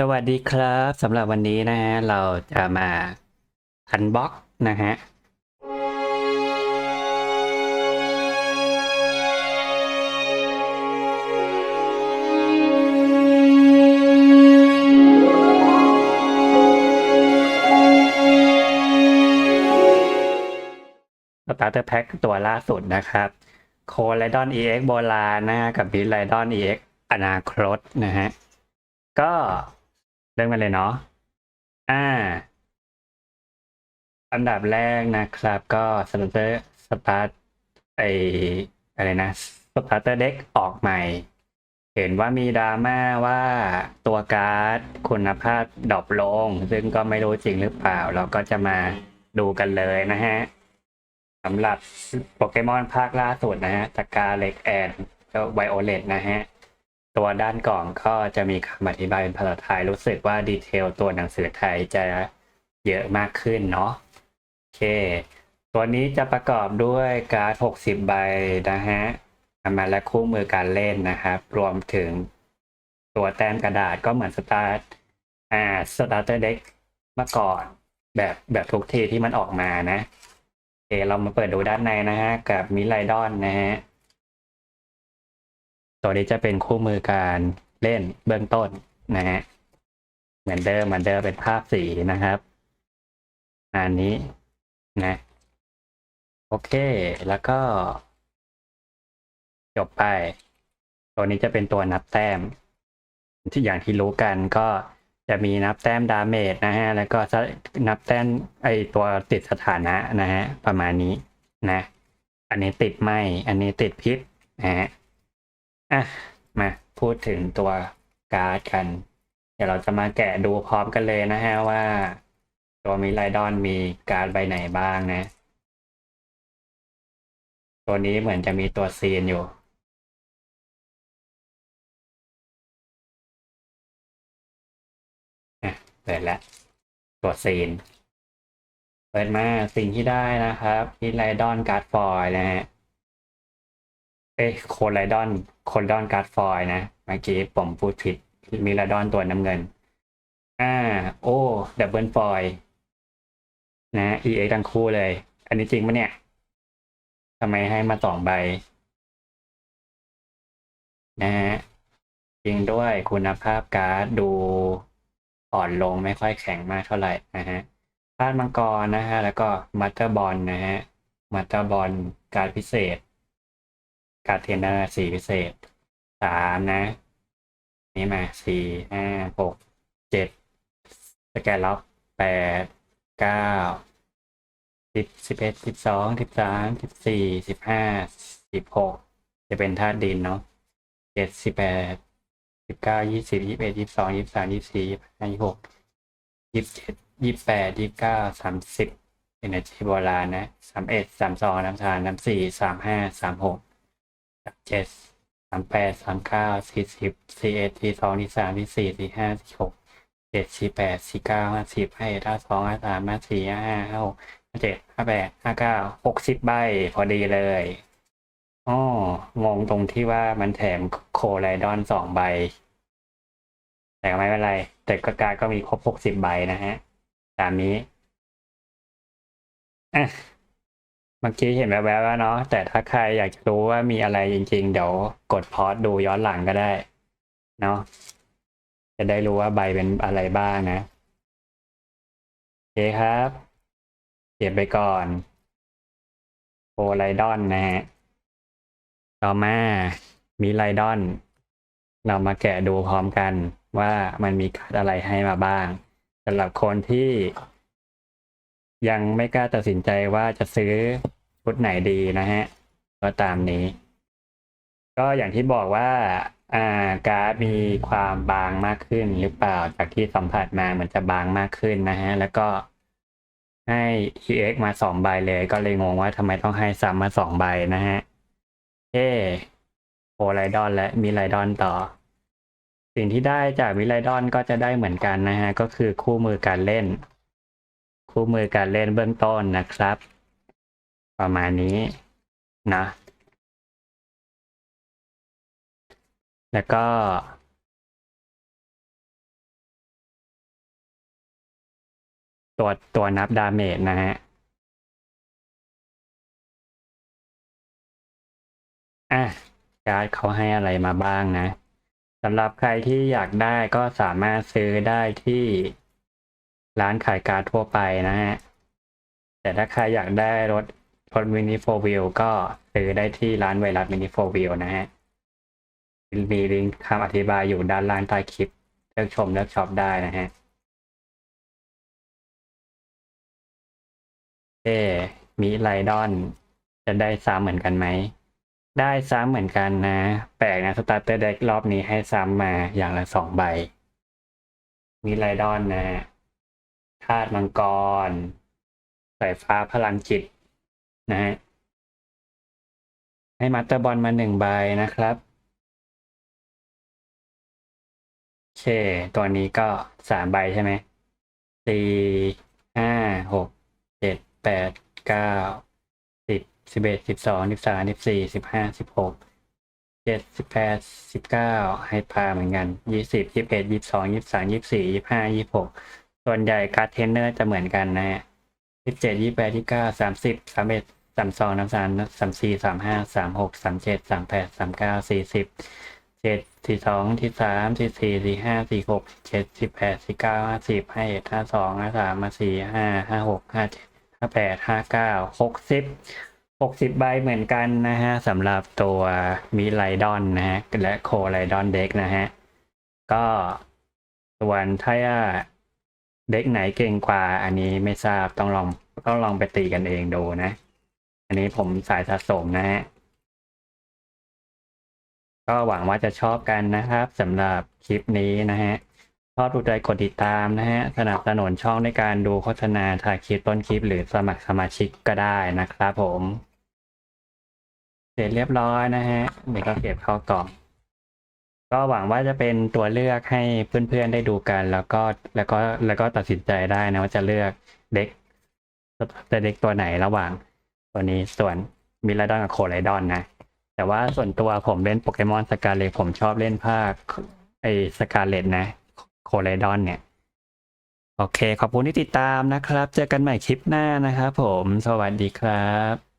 สวัสดีครับสำหรับวันนี้นะฮะเราจะมาคันบ็อกนะฮะสตาร์เตอร์แพ็คตัวล่าสุดนะครับ โคไลดอน EX โบราณนะฮะกับบิไลดอน EX อนาคตนะฮะก็ เริ่มกันเลยเนาะอ่าอันดับแรกนะครับ ก็สตาร์เตอร์สตาร์ทไออะไรนะสตาร์เตอร์เด็กออกใหม่ เห็นว่ามีดราม่าว่าตัวการ์ดคุณภาพดรอปลง ซึ่งก็ไม่รู้จริงหรือเปล่า เราก็จะมาดูกันเลยนะฮะสำหรับโปเกมอนภาคล่าสุดนะฮะตากาเล็กแอนก็ไวโอเลตนะฮะ ตัวด้านกล่องก็จะมีคำอธิบายเป็นภาษาไทยรู้สึกว่าดีเทลตัวหนังสือไทยจะเยอะมากขึ้นเนาะโอเค ตัวนี้จะประกอบด้วยการ์ด 60 ใบนะฮะนำมาและคู่มือการเล่นนะครับรวมถึงตัวแต้มกระดาษก็เหมือนสตาร์ทอ่าสตาร์เตอร์เด็กเมื่อก่อนแบบแบบทุกทีที่มันออกมานะโอเคเรามาเปิดดูด้านในนะฮะกับมิไลดอนนะฮะ ตัวนี้จะเป็นคู่มือการเล่นเบื้องต้นนะฮะเหมือนเดิมเหมือนเดิมเป็นภาพสีนะครับอันนี้นะ โอเค แล้วก็ จบไป ตัวนี้จะเป็นตัวนับแต้ม ที่อย่างที่รู้กันก็จะมีนับแต้มดาเมจนะฮะ แล้วก็นับแต้มไอตัวติดสถานะนะฮะ ประมาณนี้นะ อันนี้ติดไหมอันนี้ติดพิษนะฮะ อะมาพูดถึงตัวการ์ดกัน เดี๋ยวเราจะมาแกะดูพร้อมกันเลยนะฮะว่า ตัวมิไลดอนมีการ์ดใบไหนบ้างนะ ตัวนี้เหมือนจะมีตัวซีนอยู่อะเปิดแล้วตัวซีน เปิดมาสิ่งที่ได้นะครับมิไลดอนการ์ดฟอยนะฮะ เอ้โคไลดอนโคไลดอนการ์ดฟอยนะ เมื่อกี้ผมพูดผิดมีไลดอนตัวน้ำเงิน อ่า โอ้ดับเบิลฟอยนะ EX ทั้งคู่เลย อันนี้จริงปะเนี่ยทำไมให้มาสองใบ นะฮะจริงด้วยคุณภาพการ์ดดูอ่อนลงไม่ค่อยแข็งมากเท่าไหร่นะฮะธาตุมังกรนะฮะ แล้วก็มัตเตอร์บอลนะฮะ มัตเตอร์บอลการดพิเศษ การเทนเนอร์สี่พิเศษสามนะ นี่มาสี่ห้าหกเจ็ดสแกนล็อกแปดเก้าสิบสิบเอ็ดสิบสองสิบสามสิบสี่สิบห้าสิบหกจะเป็นธาตุดินเนาะเจ็ดสิบแปดสิบเก้ายี่สิบยี่สิบเอ็ดยี่สิบสองยี่สิบสามยี่สิบสี่ยี่สิบห้ายี่สิบหกยี่สิบเจ็ดยี่สิบแปดยี่สิบเก้าสามสิบเอเนจีโบราณนะสามเอ็ดสามสองสามสามสามสี่สามห้าสามหก เจ็ดสามแปดสามเก้าสี่สิบสี่เอ็ดสี่สองสี่สามสี่สี่สี่ห้าสี่หกเจ็ดสี่แปดสี่เก้าห้าสิบห้าเอ็ดห้าสองห้าสามห้าสี่ห้าห้าห้าหกห้าเจ็ดห้าแปดห้าเก้าหกสิบใบพอดีเลยอ๋องงตรงที่ว่ามันแถมโคไลดอนสองใบ แต่ไม่เป็นไร แต่กระการก็มีครบหกสิบใบนะฮะ ตามนี้อะ เมื่อกี้เห็นแวบๆแล้วเนาะแต่ถ้าใครอยากจะรู้ว่ามีอะไรจริง ๆ เดี๋ยวกดพอสดูย้อนหลังก็ได้ เนาะจะได้รู้ว่าใบเป็นอะไรบ้างนะโอเคครับเก็บไปก่อนโคไลดอนนะฮะต่อมามีไลดอน เรามาแกะดูพร้อมกันว่ามันมีการ์ดอะไรให้มาบ้างสำหรับคนที่ ยังไม่กล้าตัดสินใจว่าจะซื้อชุดไหนดีนะฮะก็ตามนี้ ก็อย่างที่บอกว่าอ่าการ์ดมีความบางมากขึ้นหรือเปล่าจากที่สัมผัสมาเหมือนจะบางมากขึ้นนะฮะ แล้วก็ให้ EX มาสองใบเลย ก็เลยงงว่าทำไมต้องให้ซ้ำมาสองใบนะฮะเอโอไลดอนและมีไลดอนต่อ สิ่งที่ได้จากวิไลดอนก็จะได้เหมือนกันนะฮะ ก็คือคู่มือการเล่น คู่มือการเล่นเบื้องต้นนะครับ ประมาณนี้นะ แล้วก็ตัวตัวนับดาเมจนะฮะ อะ การ์ดเขาให้อะไรมาบ้างนะ สำหรับใครที่อยากได้ก็สามารถซื้อได้ที่ ร้านขายการ์ดทั่วไปนะฮะ แต่ถ้าใครอยากได้รถรถมินิโฟวิลก็ซื้อได้ที่ร้านไวรัสมินิโฟวิลนะฮะ มีลิงก์คำอธิบายอยู่ด้านล่างใต้คลิป เลือกชมเลือกช็อปได้นะฮะเอมิไลดอน จะได้ซ้ำเหมือนกันไหม ได้ซ้ำเหมือนกันนะ แปลกนะสตาร์เตอร์เด็กรอบนี้ให้ซ้ำมาอย่างละสองใบมิไลดอนนะฮะ ธาตุมังกร สายฟ้าพลังจิตนะฮะให้มาสเตอร์บอลมาหนึ่งใบนะครับโอเค ตัวนี้ก็สามใบใช่ไหมสี่ห้าหกเจ็ดแปดเก้าสิบสิบเอ็ดสิบสองสิบสามสิบสี่สิบห้าสิบหกเจ็ดสิบแปดสิบเก้าให้พาเหมือนกันยี่สิบยี่สิบเอ็ดยี่สิบสองยี่สิบสามยี่สิบสี่ยี่สิบห้ายี่สิบหก ส่วนใหญ่การ์ดเทรนเนอร์จะเหมือนกันนะฮะยี่สิบเจ็ดยี่แปดยี่เก้าสามสิบสามเอ็ดสามสองสามสามสามสี่สามห้าสามหกสามเจ็ดสามแปดสามเก้าสี่สิบเจ็ดสี่สองสี่สามสี่สี่สี่ห้าสี่หกเจ็ดสิบแปดสี่เก้าห้าสิบห้าเอ็ดห้าสองห้าสามห้าสี่ห้าห้าหกห้าเจ็ดห้าแปดห้าเก้าหกสิบหกสิบใบเหมือนกันนะฮะสำหรับตัวมิไลดอนนะฮะและโคไลดอนเด็กนะฮะก็ส่วนถ้า เด็กไหนเก่งกว่า อันนี้ไม่ทราบต้องลองต้องลองไปตีกันเองดูนะ อันนี้ผมสายสะสมนะฮะก็หวังว่าจะชอบกันนะครับสำหรับคลิปนี้นะฮะชอบดูใจกดติดตามนะฮะสนับสนุนช่องในการดูโฆษณาถ่ายคลิปต้นคลิปหรือสมัครสมาชิกก็ได้นะครับผม เสร็จเรียบร้อยนะฮะเดี๋ยวก็เก็บเข้ากล่อง ก็หวังว่าจะเป็นตัวเลือกให้เพื่อนๆได้ดูกัน แล้วก็แล้วก็แล้วก็ตัดสินใจได้นะว่าจะเลือกเด็กจะเด็กตัวไหนระหว่าง ตัวนี้ส่วนมิลลดอนกับโคไลดอนนะ แต่ว่าส่วนตัวผมเล่นโปเกมอนสกาเลตผมชอบเล่นภาคไอสกาเลตนะโคไลดอนเนี่ย โอเค ขอบคุณที่ติดตามนะครับ เจอกันใหม่คลิปหน้านะครับผม สวัสดีครับ